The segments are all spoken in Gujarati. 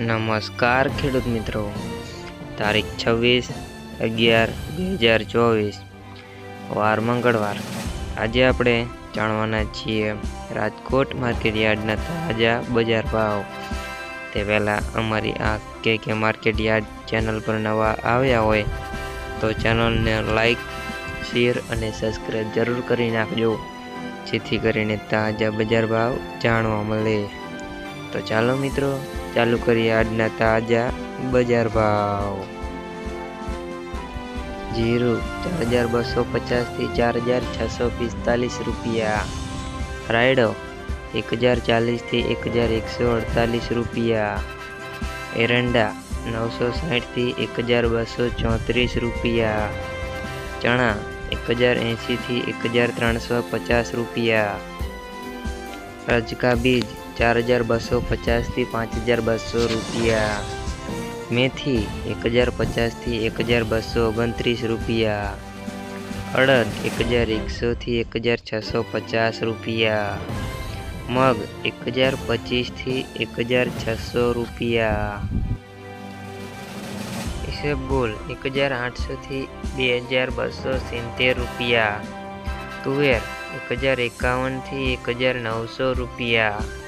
નમસ્કાર, ખેડૂત મિત્રો. તારીખ છવ્વીસ અગિયાર બે હજાર ચોવીસ, વાર મંગળવાર. આજે આપણે જાણવાના છીએ રાજકોટ માર્કેટ યાર્ડના તાજા બજાર ભાવ. તે પહેલાં અમારી આ કે કે માર્કેટ યાર્ડ ચેનલ પર નવા આવ્યા હોય તો ચેનલને લાઈક શેર અને સબસ્ક્રાઈબ જરૂર કરી નાખજો, જેથી કરીને તાજા બજાર ભાવ જાણવા મળે. તો ચાલો મિત્રો ચાલુ કરીએ આજના તાજા બજાર ભાવ. જીરું ચાર હજાર બસો પચાસથી ચાર હજાર છસો પિસ્તાલીસ રૂપિયા. રાયડો એક હજાર ચાલીસથી એક હજાર એકસો અડતાલીસ રૂપિયા. એરંડા નવસો સાઠથી એક હજાર બસો ચોત્રીસ રૂપિયા. ચણા એક હજાર એંશીથી એક હજાર ત્રણસો પચાસ રૂપિયા. રજકા બીજ ચાર હજાર બસો પચાસથી પાંચ હજાર બસો રૂપિયા. મેથી એક હજાર પચાસથી એક હજાર બસો ઓગણત્રીસ રૂપિયા. અડદ એક હજાર એકસોથી એક હજાર છસો પચાસ રૂપિયા. મગ એક હજાર પચીસથી એક હજાર છસો રૂપિયા. ઇસબગુલ એક હજાર આઠસોથી બે હજાર બસો સિત્તેર રૂપિયા. તુવેર એક હજાર એકાવનથી એક હજાર નવસો રૂપિયા.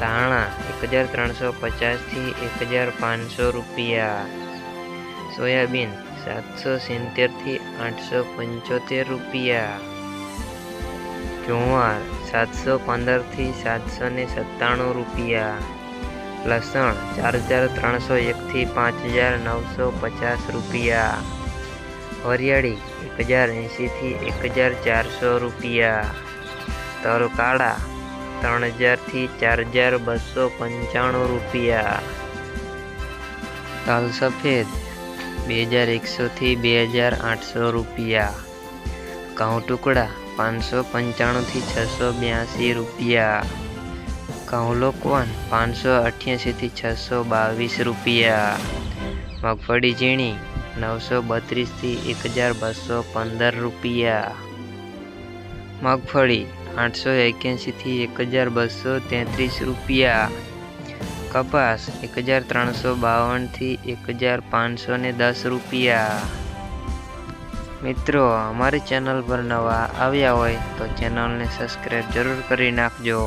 ધાણા એક હજાર ત્રણસો પચાસથી એક હજાર પાંચસો રૂપિયા. સોયાબીન સાતસો સિત્તેરથી આઠસો પંચોતેર રૂપિયા. જુવાર સાતસો પંદરથી સાતસો ને સત્તાણું રૂપિયા. લસણ ચાર હજાર ત્રણસો એકથી પાંચ હજાર નવસો પચાસ રૂપિયા. વરિયાળી એક હજાર એંશીથી એક હજાર ચારસો રૂપિયા. તલ કાળા ત્રણ હજારથી ચાર હજાર બસો પંચાણું રૂપિયા. તલ સફેદ બે હજાર એકસોથી બે હજાર આઠસો રૂપિયા. ઘઉં ટુકડા, પાંચસો પંચાણુંથી છસો બ્યાસી રૂપિયા. ઘઉં લોકવાન, પાંચસો અઠ્યાસીથી છસો બાવીસ રૂપિયા. મગફળી ઝીણી, નવસો બત્રીસથી એક હજાર બસો પંદર રૂપિયા. મગફળી આઠસો એક્યાસીથી એક હજાર બસો તેત્રીસ રૂપિયા. કપાસ એક હજાર ત્રણસો બાવનથી એક હજાર પાંચસો ને દસ રૂપિયા. મિત્રો, અમારી ચેનલ પર નવા આવ્યા હોય તો ચેનલને સબસ્ક્રાઈબ જરૂર કરી નાખજો.